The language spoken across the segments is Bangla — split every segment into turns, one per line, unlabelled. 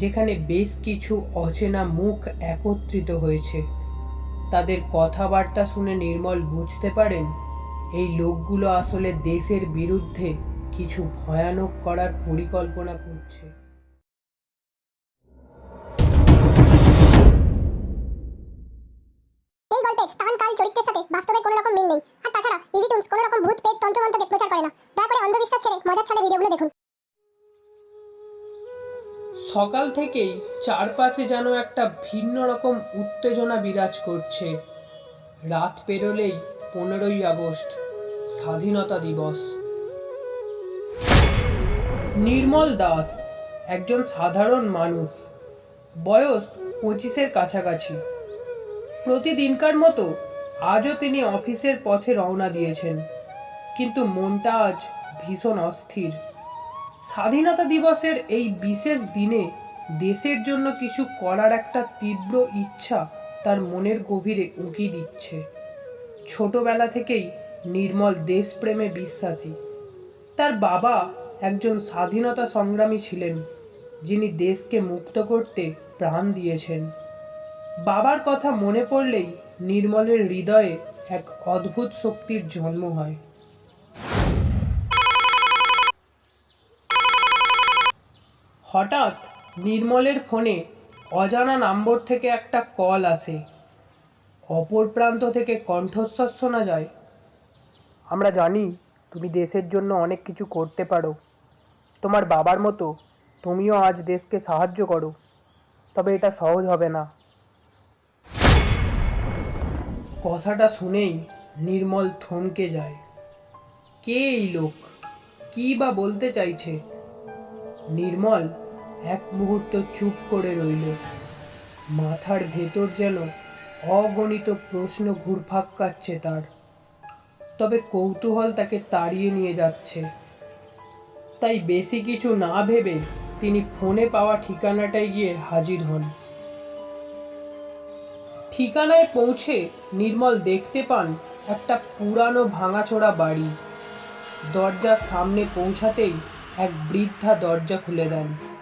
যেখানে বেশ কিছু অচেনা মুখ একত্রিত হয়েছে। তাদের কথাবার্তা শুনে নির্মল বুঝতে পারেন, এই লোকগুলো আসলে দেশের বিরুদ্ধে কিছু ভয়ানক করার পরিকল্পনা করছে।
এই গল্পের স্থানকাল চরিত্রের সাথে বাস্তবে কোনো রকম মিল নেই। আর তাছাড়া কোনো রকম ভূত পেট তন্ত্রমন্ত্রকে প্রচার করে না। দয়া করে অন্ধবিশ্বাস ছেড়ে মজার ছলে ভিডিওগুলো দেখুন।
সকাল থেকেই চারপাশে যেন একটা ভিন্ন রকম উত্তেজনা বিরাজ করছে। রাত পেরোলেই পনেরোই আগস্ট, স্বাধীনতা দিবস। নির্মল দাস, একজন সাধারণ মানুষ, বয়স পঁচিশের কাছাকাছি। প্রতিদিনকার মতো আজও তিনি অফিসের পথে রওনা দিয়েছেন, কিন্তু মনটা আজ ভীষণ অস্থির। স্বাধীনতা দিবসের এই বিশেষ দিনে দেশের জন্য কিছু করার একটা তীব্র ইচ্ছা তার মনের গভীরে উঁকি দিচ্ছে। ছোটবেলা থেকেই নির্মল দেশপ্রেমে বিশ্বাসী। তার বাবা একজন স্বাধীনতা সংগ্রামী ছিলেন, যিনি দেশকে মুক্ত করতে প্রাণ দিয়েছেন। বাবার কথা মনে পড়লেই নির্মলের হৃদয়ে এক অদ্ভুত শক্তির জন্ম হয়। হঠাৎ নির্মলের ফোনে অজানা নম্বর থেকে একটা কল আসে। অপর প্রান্ত থেকে কণ্ঠস্বর শোনা যায়। আমরা জানি তুমি দেশের জন্য অনেক কিছু করতে পারো। তোমার বাবার মতো তুমিও আজ দেশকে সাহায্য করো। তবে এটা সহজ হবে না। কথাটা শুনেই নির্মল থমকে যায়। কে এই লোক? কী বা বলতে চাইছে? নির্মল এক মুহূর্ত চুপ করে রইল। মাথার ভেতর যেন অগণিত প্রশ্ন ঘুরপাক কাচ্ছে তার। তবে কৌতূহল তাকে তাড়িয়ে নিয়ে যাচ্ছে। তাই বেশি কিছু না ভেবে তিনি ফোনে পাওয়া ঠিকানাটায় গিয়ে হাজির হন। ঠিকানায় পৌঁছে নির্মল দেখতে পান একটা পুরানো ভাঙাচোরা বাড়ি। দরজার সামনে পৌঁছাতেই এক বৃদ্ধা দরজা খুলে দেন।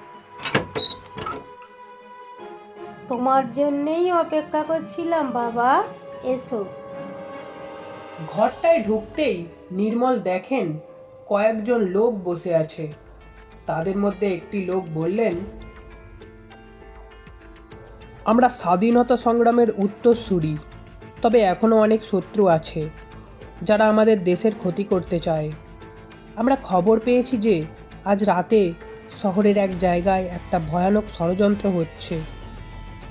তোমার জন্যেই অপেক্ষা করছিলাম, বাবা। এসো।
ঘরটায় ঢুকতেই নির্মল দেখেন কয়েকজন লোক বসে আছে। তাদের মধ্যে একটি লোক বললেন, আমরা স্বাধীনতা সংগ্রামের উত্তরসূরি তবে এখনও অনেক শত্রু আছে, যারা আমাদের দেশের ক্ষতি করতে চায়। আমরা খবর পেয়েছি যে আজ রাতে শহরের এক জায়গায় একটা ভয়ানক ষড়যন্ত্র হচ্ছে।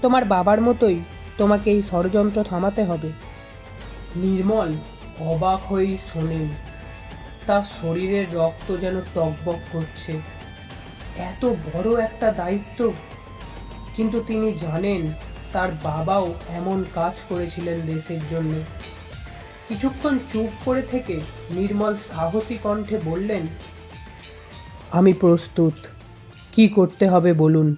তোমার বাবার মতোই তোমাকে এই ষড়যন্ত্র থামাতে হবে। নির্মল অবাক হয়েই শোনেন তার শরীরের রক্ত যেন টকবক করছে। এত বড় একটা দায়িত্ব। কিন্তু তিনি জানেন তার বাবাও এমন কাজ করেছিলেন দেশের জন্য। কিছুক্ষণ চুপ করে থেকে নির্মল সাহসী কণ্ঠে বললেন আমি প্রস্তুত। কি করতে হবে বলুন।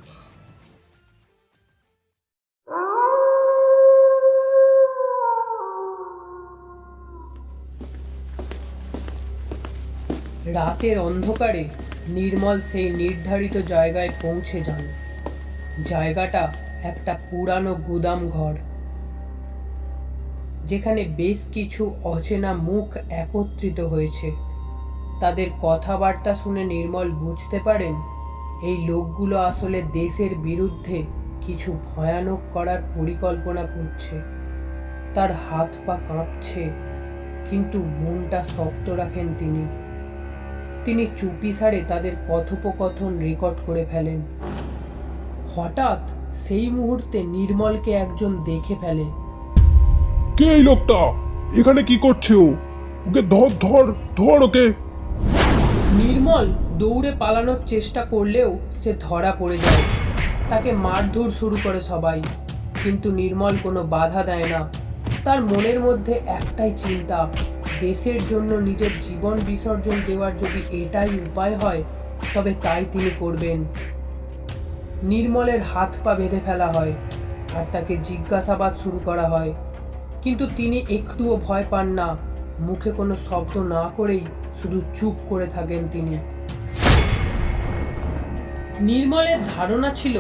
রাতের অন্ধকারে নির্মল সেই নির্ধারিত জায়গায় পৌঁছে যান। জায়গাটা একটা পুরানো গুদাম ঘর। যেখানে বেশ কিছু অচেনা মুখ একত্রিত হয়েছে। তাদের কথাবার্তা শুনে নির্মল বুঝতে পারেন, এই লোকগুলো আসলে দেশের বিরুদ্ধে কিছু ভয়ানক করার পরিকল্পনা করছে। তার হাত পা কাঁপছে, কিন্তু মনটা শক্ত রাখেন তিনি। তিনি চুপি সারে তাদের কথোপকথন রেকর্ড করে ফেলেন। হঠাৎ সেই মুহূর্তে নির্মলকে একজন দেখে ফেলে।
কে এই লোকটা? এখানে কি করছে ও? ওকে ধর ধর ধর ওকে।
নির্মল দৌড়ে পালানোর চেষ্টা করলেও সে ধরা পড়ে যায়। তাকে মারধর শুরু করে সবাই, কিন্তু নির্মল কোনো বাধা দেয় না। তার মনের মধ্যে একটাই চিন্তা, দেশের জন্য নিজের জীবন বিসর্জন দেওয়ার যদি এটাই উপায় হয়, তবে তাই তিনি করবেন। নির্মলের হাত পা বেঁধে ফেলা হয় আর তাকে জিজ্ঞাসাবাদ শুরু করা হয়। কিন্তু তিনি একটুও ভয় পান না। মুখে কোনো শব্দ না করেই শুধু চুপ করে থাকেন তিনি। নির্মলের ধারণা ছিল,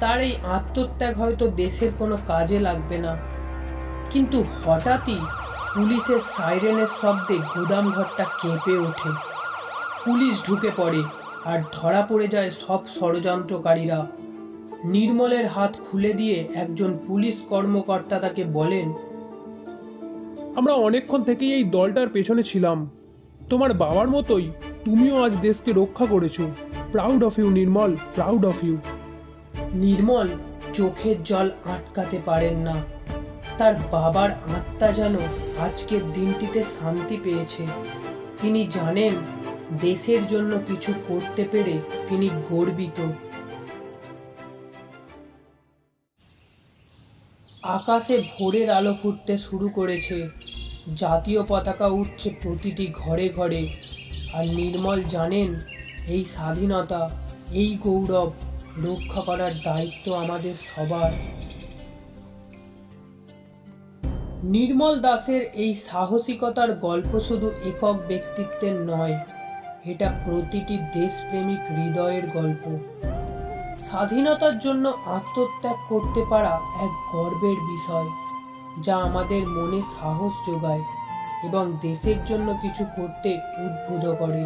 তার এই আত্মত্যাগ হয়তো দেশের কোনো কাজে লাগবে না। কিন্তু হঠাৎই পুলিশের সাইরেনের শব্দে গুদাম ঘরটা কেঁপে ওঠে। পুলিশ ঢুকে পড়ে আর ধরা পড়ে যায় সব ষড়যন্ত্রকারীরা। নির্মলের হাত খুলে দিয়ে একজন পুলিশ কর্মকর্তা তাকে বলেন,
আমরা অনেকক্ষণ থেকেই এই দলটার পেছনে ছিলাম। তোমার বাবার মতোই তুমিও আজ দেশকে রক্ষা করেছ। Proud of you Nirmal proud of you
Nirmal, চোখের জল আটকাতে পারেন না। তার বাবার আত্মা যেন আজকের দিনটিতে শান্তি পেয়েছে। তিনি জানেন, দেশের জন্য কিছু করতে পেরে তিনি গর্বিত। আকাশে ভোরের আলো ফুটতে শুরু করেছে। জাতীয় পতাকা উঠছে প্রতিটি ঘরে ঘরে। আর নির্মল জানেন, এই স্বাধীনতা, এই গৌরব রক্ষা করার দায়িত্ব আমাদের সবার। নির্মল দাসের এই সাহসিকতার গল্প শুধু একক ব্যক্তিত্বের নয়, এটা প্রতিটি দেশপ্রেমিক হৃদয়ের গল্প। স্বাধীনতার জন্য আত্মত্যাগ করতে পারা এক গর্বের বিষয়। যা আমাদের মনে সাহস যোগায় এবং দেশের জন্য কিছু করতে উদ্বুদ্ধ করে।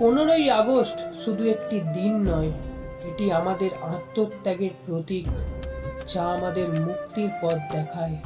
পনেরোই আগস্ট শুধু একটি দিন নয়, এটি আমাদের আত্মত্যাগের প্রতীক যা আমাদের মুক্তির পথ দেখায়।